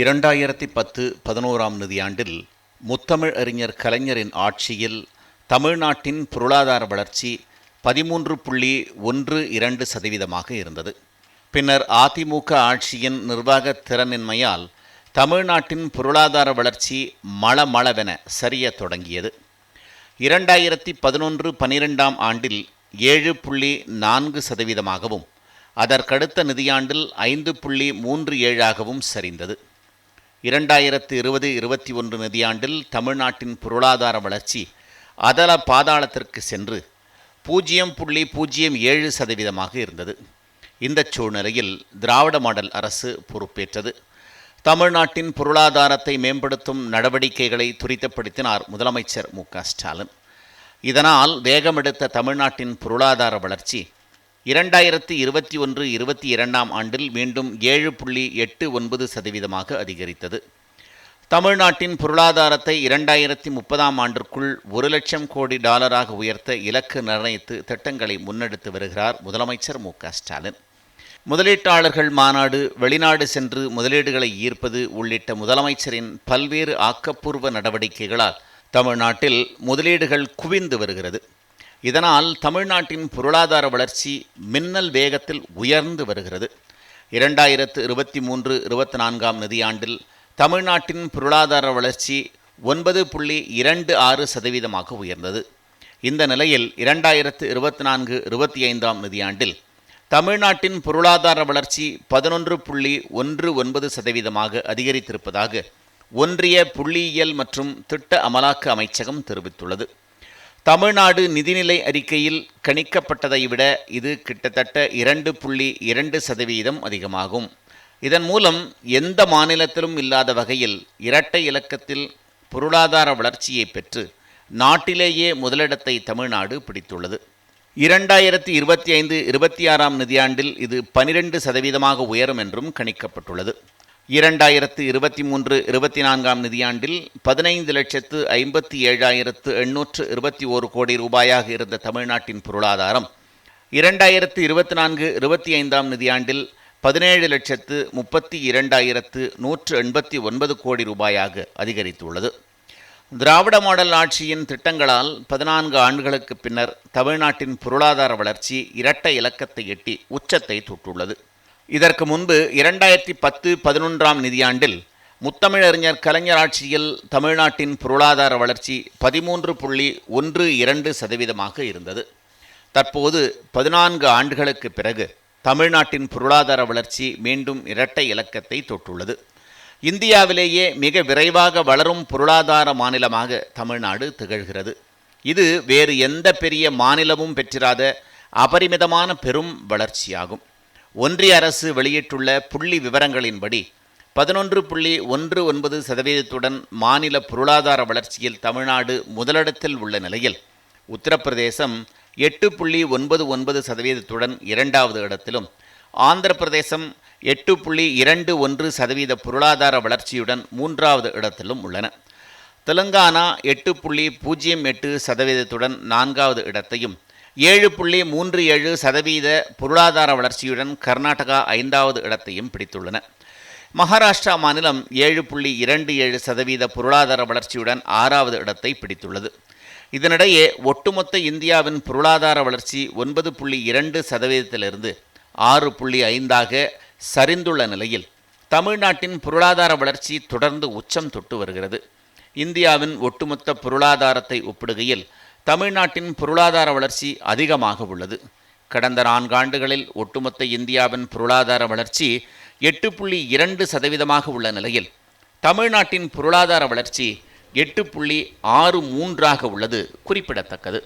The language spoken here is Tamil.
இரண்டாயிரத்தி பத்து பதினோராம் நிதியாண்டில் முத்தமிழ் அறிஞர் கலைஞரின் ஆட்சியில் தமிழ்நாட்டின் பொருளாதார வளர்ச்சி பதிமூன்று புள்ளி ஒன்று இரண்டு சதவீதமாக இருந்தது. பின்னர் அதிமுக ஆட்சியின் நிர்வாக திறனின்மையால் தமிழ்நாட்டின் பொருளாதார வளர்ச்சி மளமளவென சரியத் தொடங்கியது. இரண்டாயிரத்தி பதினொன்று பனிரெண்டாம் ஆண்டில் ஏழு புள்ளி நான்கு சதவீதமாகவும் அதற்கடுத்த நிதியாண்டில் ஐந்து புள்ளி மூன்று ஏழாகவும் சரிந்தது. இரண்டாயிரத்து இருபது இருபத்தி ஒன்று நிதியாண்டில் தமிழ்நாட்டின் பொருளாதார வளர்ச்சி அதல பாதாளத்திற்கு சென்று பூஜ்ஜியம் புள்ளி பூஜ்ஜியம் ஏழு சதவீதமாக இருந்தது. இந்த சூழ்நிலையில் திராவிட மாடல் அரசு பொறுப்பேற்றது. தமிழ்நாட்டின் பொருளாதாரத்தை மேம்படுத்தும் நடவடிக்கைகளை துரிதப்படுத்தினார் முதலமைச்சர் மு க ஸ்டாலின். இதனால் வேகமெடுத்த தமிழ்நாட்டின் பொருளாதார வளர்ச்சி இரண்டாயிரத்தி இருபத்தி ஒன்று இருபத்தி இரண்டாம் ஆண்டில் மீண்டும் ஏழு புள்ளி எட்டு ஒன்பது சதவீதமாக அதிகரித்தது. தமிழ்நாட்டின் பொருளாதாரத்தை இரண்டாயிரத்தி முப்பதாம் ஆண்டிற்குள் ஒரு லட்சம் கோடி டாலராக உயர்த்த இலக்கு நிர்ணயித்து திட்டங்களை முன்னெடுத்து வருகிறார் முதலமைச்சர் மு ஸ்டாலின். முதலீட்டாளர்கள் மாநாடு வெளிநாடு சென்று முதலீடுகளை ஈர்ப்பது உள்ளிட்ட முதலமைச்சரின் பல்வேறு ஆக்கப்பூர்வ நடவடிக்கைகளால் தமிழ்நாட்டில் முதலீடுகள் குவிந்து வருகிறது. இதனால் தமிழ்நாட்டின் பொருளாதார வளர்ச்சி மின்னல் வேகத்தில் உயர்ந்து வருகிறது. இரண்டாயிரத்து இருபத்தி மூன்று இருபத்தி நான்காம் நிதியாண்டில் தமிழ்நாட்டின் பொருளாதார வளர்ச்சி ஒன்பது புள்ளி இரண்டு ஆறு சதவீதமாக உயர்ந்தது. இந்த நிலையில் இரண்டாயிரத்து இருபத்தி நான்கு இருபத்தி ஐந்தாம் நிதியாண்டில் தமிழ்நாட்டின் பொருளாதார வளர்ச்சி பதினொன்று புள்ளி ஒன்று ஒன்பது சதவீதமாக அதிகரித்திருப்பதாக ஒன்றிய புள்ளியியல் மற்றும் திட்ட அமலாக்க அமைச்சகம் தெரிவித்துள்ளது. தமிழ்நாடு நிதிநிலை அறிக்கையில் கணிக்கப்பட்டதை விட இது கிட்டத்தட்ட இரண்டு புள்ளி இரண்டு சதவீதம் அதிகமாகும். இதன் மூலம் எந்த மாநிலத்திலும் இல்லாத வகையில் இரட்டை இலக்கத்தில் பொருளாதார வளர்ச்சியை பெற்று நாட்டிலேயே முதலிடத்தை தமிழ்நாடு பிடித்துள்ளது. இரண்டாயிரத்தி இருபத்தி ஐந்து இருபத்தி ஆறாம் நிதியாண்டில் இது பனிரெண்டு சதவீதமாக உயரும் என்றும் கணிக்கப்பட்டுள்ளது. இரண்டாயிரத்து இருபத்தி மூன்று இருபத்தி நான்காம் நிதியாண்டில் பதினைந்து லட்சத்து ஐம்பத்தி ஏழாயிரத்து எண்ணூற்று இருபத்தி ஓரு கோடி ரூபாயாக இருந்த தமிழ்நாட்டின் பொருளாதாரம். இரண்டாயிரத்து இருபத்தி நான்கு இருபத்தி ஐந்தாம் நிதியாண்டில் பதினேழு லட்சத்து முப்பத்தி இரண்டாயிரத்து நூற்று எண்பத்தி ஒன்பது கோடி ரூபாயாக அதிகரித்துள்ளது. திராவிட மாடல் ஆட்சியின் திட்டங்களால் பதினான்கு ஆண்டுகளுக்கு பின்னர் தமிழ்நாட்டின் பொருளாதார வளர்ச்சி இரட்டை இலக்கத்தை எட்டி உச்சத்தை தொட்டுள்ளது. இதற்கு முன்பு இரண்டாயிரத்தி பத்து பதினொன்றாம் நிதியாண்டில் முத்தமிழறிஞர் கலைஞர் ஆட்சியில் தமிழ்நாட்டின் பொருளாதார வளர்ச்சி பதிமூன்று புள்ளி ஒன்று இரண்டு சதவீதமாக இருந்தது. தற்போது பதினான்கு ஆண்டுகளுக்கு பிறகு தமிழ்நாட்டின் பொருளாதார வளர்ச்சி மீண்டும் இரட்டை இலக்கத்தை தொட்டுள்ளது. இந்தியாவிலேயே மிக விரைவாக வளரும் பொருளாதார மாநிலமாக தமிழ்நாடு திகழ்கிறது. இது வேறு எந்த பெரிய மாநிலமும் பெற்றிராத அபரிமிதமான பெரும் வளர்ச்சியாகும். ஒன்றிய அரசு வெளியிட்டுள்ள புள்ளி விவரங்களின்படி பதினொன்று புள்ளி ஒன்று ஒன்பது சதவீதத்துடன் மாநில பொருளாதார வளர்ச்சியில் தமிழ்நாடு முதலிடத்தில் உள்ள நிலையில் உத்தரப்பிரதேசம் எட்டு புள்ளி ஒன்பது ஒன்பது சதவீதத்துடன் இரண்டாவது இடத்திலும் ஆந்திர பிரதேசம் எட்டு புள்ளி இரண்டு ஒன்று சதவீத பொருளாதார வளர்ச்சியுடன் மூன்றாவது இடத்திலும் உள்ளன. தெலுங்கானா எட்டு புள்ளி பூஜ்ஜியம் எட்டு சதவீதத்துடன் நான்காவது இடத்தையும் ஏழு புள்ளி மூன்று ஏழு சதவீத பொருளாதார வளர்ச்சியுடன் கர்நாடகா ஐந்தாவது இடத்தையும் பிடித்துள்ளன. மகாராஷ்டிரா மாநிலம் ஏழு புள்ளி இரண்டு ஏழு சதவீத பொருளாதார வளர்ச்சியுடன் ஆறாவது இடத்தை பிடித்துள்ளது. இதனிடையே ஒட்டுமொத்த இந்தியாவின் பொருளாதார வளர்ச்சி ஒன்பது புள்ளி இரண்டு சதவீதத்திலிருந்து ஆறு புள்ளி ஐந்தாக சரிந்துள்ள நிலையில் தமிழ்நாட்டின் பொருளாதார வளர்ச்சி தொடர்ந்து உச்சம் தொட்டு வருகிறது. இந்தியாவின் ஒட்டுமொத்த பொருளாதாரத்தை ஒப்பிடுகையில் தமிழ்நாட்டின் பொருளாதார வளர்ச்சி அதிகமாக உள்ளது. கடந்த நான்காண்டுகளில் ஒட்டுமொத்த இந்தியாவின் பொருளாதார வளர்ச்சி எட்டு புள்ளி இரண்டு சதவீதமாக உள்ள நிலையில் தமிழ்நாட்டின் பொருளாதார வளர்ச்சி எட்டு புள்ளி ஆறு மூன்றாக உள்ளது குறிப்பிடத்தக்கது.